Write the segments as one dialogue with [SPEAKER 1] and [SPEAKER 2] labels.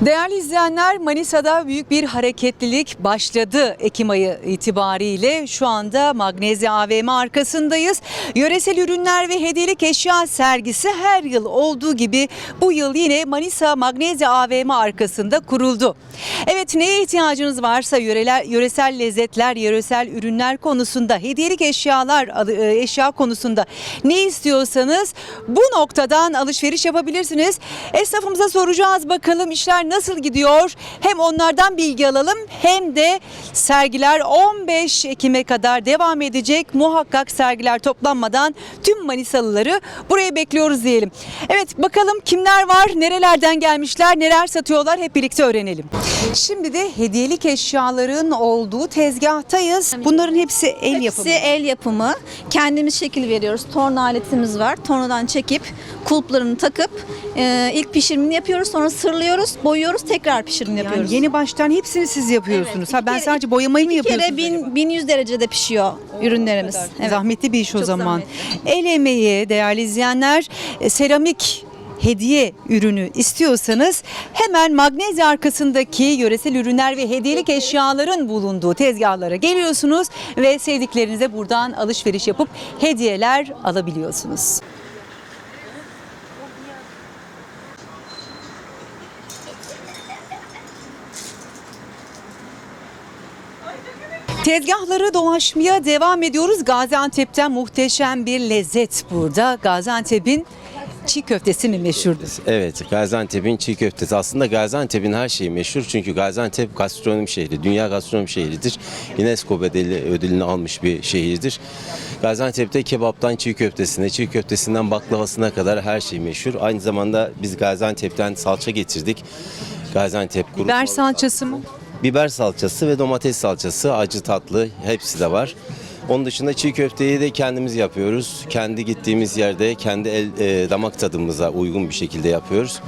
[SPEAKER 1] Değerli izleyenler Manisa'da büyük bir hareketlilik başladı Ekim ayı itibariyle. Şu anda Magnezya AVM arkasındayız. Yöresel ürünler ve hediyelik eşya sergisi her yıl olduğu gibi bu yıl yine Manisa Magnezya AVM arkasında kuruldu. Evet neye ihtiyacınız varsa yöreler, yöresel lezzetler, yöresel ürünler konusunda, hediyelik eşyalar, e, eşya konusunda ne istiyorsanız bu noktadan alışveriş yapabilirsiniz. Esnafımıza soracağız bakalım işler nasıl gidiyor? Hem onlardan bilgi alalım hem de sergiler 15 Ekim'e kadar devam edecek. Muhakkak sergiler toplanmadan tüm Manisalıları buraya bekliyoruz diyelim. Evet bakalım kimler var, nerelerden gelmişler, neler satıyorlar hep birlikte öğrenelim. Şimdi de hediyelik eşyaların olduğu tezgahtayız. Bunların hepsi el yapımı.
[SPEAKER 2] Hepsi el yapımı. Kendimiz şekil veriyoruz. Torna aletimiz var. Tornadan çekip kulplarını takıp e, ilk pişirimini yapıyoruz. Sonra sırlıyoruz, boyuyoruz, tekrar pişirim yapıyoruz.
[SPEAKER 1] Yani yeni baştan hepsini siz yapıyorsunuz.
[SPEAKER 2] Evet,
[SPEAKER 1] ha ben
[SPEAKER 2] kere-
[SPEAKER 1] sadece boyamayı mı
[SPEAKER 2] Bir
[SPEAKER 1] yapıyorsunuz?
[SPEAKER 2] kere bin, 1100 derecede pişiyor ürünlerimiz. Evet.
[SPEAKER 1] Zahmetli bir iş o
[SPEAKER 2] Çok
[SPEAKER 1] zaman.
[SPEAKER 2] zahmetli.
[SPEAKER 1] El emeği değerli izleyenler e, seramik hediye ürünü istiyorsanız hemen Magnezya arkasındaki yöresel ürünler ve hediyelik eşyaların bulunduğu tezgahlara geliyorsunuz ve sevdiklerinize buradan alışveriş yapıp hediyeler alabiliyorsunuz. Tezgahları dolaşmaya devam ediyoruz. Gaziantep'ten muhteşem bir lezzet burada. Gaziantep'in çiğ köftesi mi meşhurdur?
[SPEAKER 3] Evet, Gaziantep'in çiğ köftesi. Aslında Gaziantep'in her şeyi meşhur çünkü Gaziantep gastronomi şehri, dünya gastronomi şehridir. UNESCO bedeli ödülünü almış bir şehirdir. Gaziantep'te kebaptan çiğ köftesine, çiğ köftesinden baklavasına kadar her şey meşhur. Aynı zamanda biz Gaziantep'ten salça getirdik. Gaziantep kuru
[SPEAKER 1] Biber salçası mı?
[SPEAKER 3] Biber salçası ve domates salçası, acı tatlı hepsi de var. Onun dışında çiğ köfteyi de kendimiz yapıyoruz. Kendi gittiğimiz yerde kendi el, e, damak tadımıza uygun bir şekilde yapıyoruz.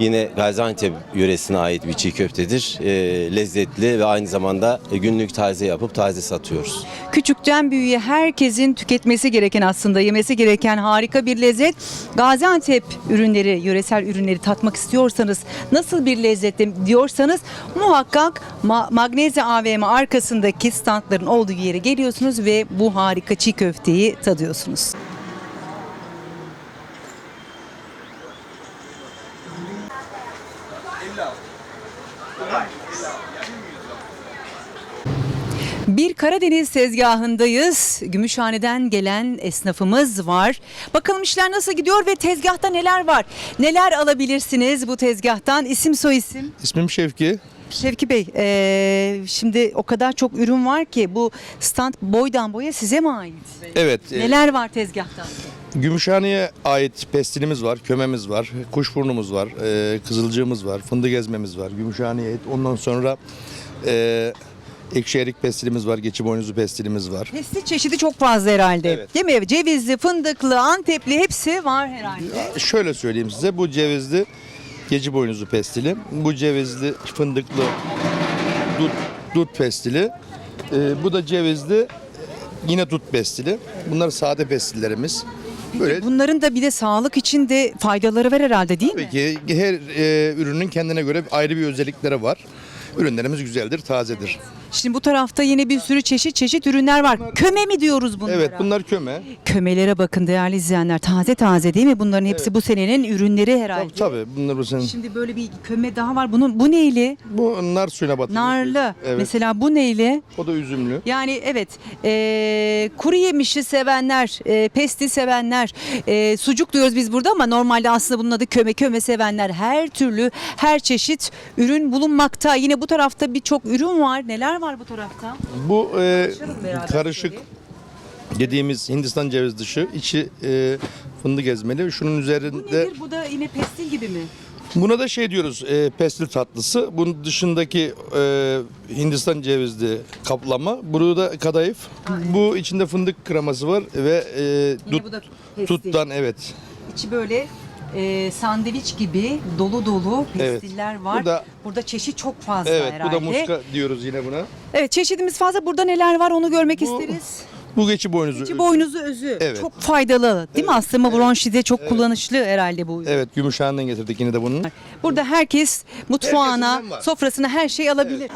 [SPEAKER 3] Yine Gaziantep yöresine ait bir çiğ köftedir. E, lezzetli ve aynı zamanda e, günlük taze yapıp taze satıyoruz.
[SPEAKER 1] Küçükten büyüğe herkesin tüketmesi gereken aslında yemesi gereken harika bir lezzet. Gaziantep ürünleri, yöresel ürünleri tatmak istiyorsanız nasıl bir lezzette diyorsanız muhakkak Ma- Magnezya AVM arkasındaki standların olduğu yere geliyorsunuz ve bu harika çiğ köfteyi tadıyorsunuz. Bir Karadeniz tezgahındayız. Gümüşhane'den gelen esnafımız var. Bakalım işler nasıl gidiyor ve tezgahta neler var? Neler alabilirsiniz bu tezgahtan? İsim soy isim.
[SPEAKER 4] İsmim Şevki.
[SPEAKER 1] Şevki Bey, eee, şimdi o kadar çok ürün var ki bu stand boydan boya size mi ait?
[SPEAKER 4] Evet, e,
[SPEAKER 1] Neler var tezgahta?
[SPEAKER 4] Gümüşhane'ye ait pestilimiz var, kömemiz var, kuşburnumuz var, e, kızılcığımız var, fındık ezmemiz var. Gümüşhane'ye ait. Ondan sonra e, ekşi erik pestilimiz var, geçi boynuzlu pestilimiz var.
[SPEAKER 1] Pestil çeşidi çok fazla herhalde.
[SPEAKER 4] Evet.
[SPEAKER 1] Değil mi? Cevizli, fındıklı, antepli hepsi var herhalde.
[SPEAKER 4] Şöyle söyleyeyim size, bu cevizli geçi boynuzlu pestili, bu cevizli fındıklı dut, dut pestili, e, bu da cevizli yine dut pestili. Bunlar sade pestillerimiz. Böyle
[SPEAKER 1] Bunların da bir de sağlık için de faydaları var herhalde değil mi?
[SPEAKER 4] Tabii ki her e, ürünün kendine göre ayrı bir özellikleri var. Ürünlerimiz güzeldir, tazedir.
[SPEAKER 1] Şimdi bu tarafta yine bir sürü çeşit çeşit ürünler var. Köme mi diyoruz bunlara?
[SPEAKER 4] Evet, bunlar köme.
[SPEAKER 1] Kömelere bakın değerli izleyenler. Taze taze değil mi? Bunların hepsi bu senenin ürünleri herhalde.
[SPEAKER 4] Tabii, tabii bunlar bu senin.
[SPEAKER 1] Şimdi böyle bir köme daha var. Bunun bu neyli?
[SPEAKER 4] Bu nar suyuna batırılmış.
[SPEAKER 1] Narlı.
[SPEAKER 4] Evet.
[SPEAKER 1] Mesela bu neyli?
[SPEAKER 4] O da üzümlü.
[SPEAKER 1] Yani evet eee, kuru yemişi sevenler, eee, pesti sevenler, eee, sucuk diyoruz biz burada ama normalde aslında bunun adı köme köme sevenler her türlü her çeşit ürün bulunmakta. Yine bu tarafta birçok ürün var. Neler var bu tarafta?
[SPEAKER 4] Bu e, karışık
[SPEAKER 1] şöyle.
[SPEAKER 4] dediğimiz Hindistan ceviz dışı, içi e, fındık ezmeli. Şunun
[SPEAKER 1] Bu
[SPEAKER 4] üzerinde
[SPEAKER 1] nedir? Bu da yine pestil gibi mi?
[SPEAKER 4] buna da şey diyoruz, e, pestil tatlısı. Bunun dışındaki e, Hindistan cevizli kaplama. Burada kadayıf. Bu içinde fındık kreması var ve e,
[SPEAKER 1] Yine
[SPEAKER 4] dut,
[SPEAKER 1] bu da pestil.
[SPEAKER 4] tuttan evet.
[SPEAKER 1] İçi böyle e, sandviç gibi dolu dolu pestiller evet. var.
[SPEAKER 4] Bu da,
[SPEAKER 1] Burada çeşit çok fazla
[SPEAKER 4] evet,
[SPEAKER 1] herhalde.
[SPEAKER 4] Bu da muska diyoruz yine buna.
[SPEAKER 1] Evet çeşidimiz fazla. Burada neler var onu görmek
[SPEAKER 4] bu,
[SPEAKER 1] isteriz.
[SPEAKER 4] Bu geçi boynuzu
[SPEAKER 1] geçi özü. boynuzu özü.
[SPEAKER 4] Evet.
[SPEAKER 1] Çok faydalı değil
[SPEAKER 4] evet.
[SPEAKER 1] mi?
[SPEAKER 4] Aslında evet.
[SPEAKER 1] bronşide çok evet. kullanışlı herhalde bu.
[SPEAKER 4] Evet gümüşhaneden getirdik yine de bunun.
[SPEAKER 1] Burada herkes mutfağına, sofrasına her şey alabilir. Evet.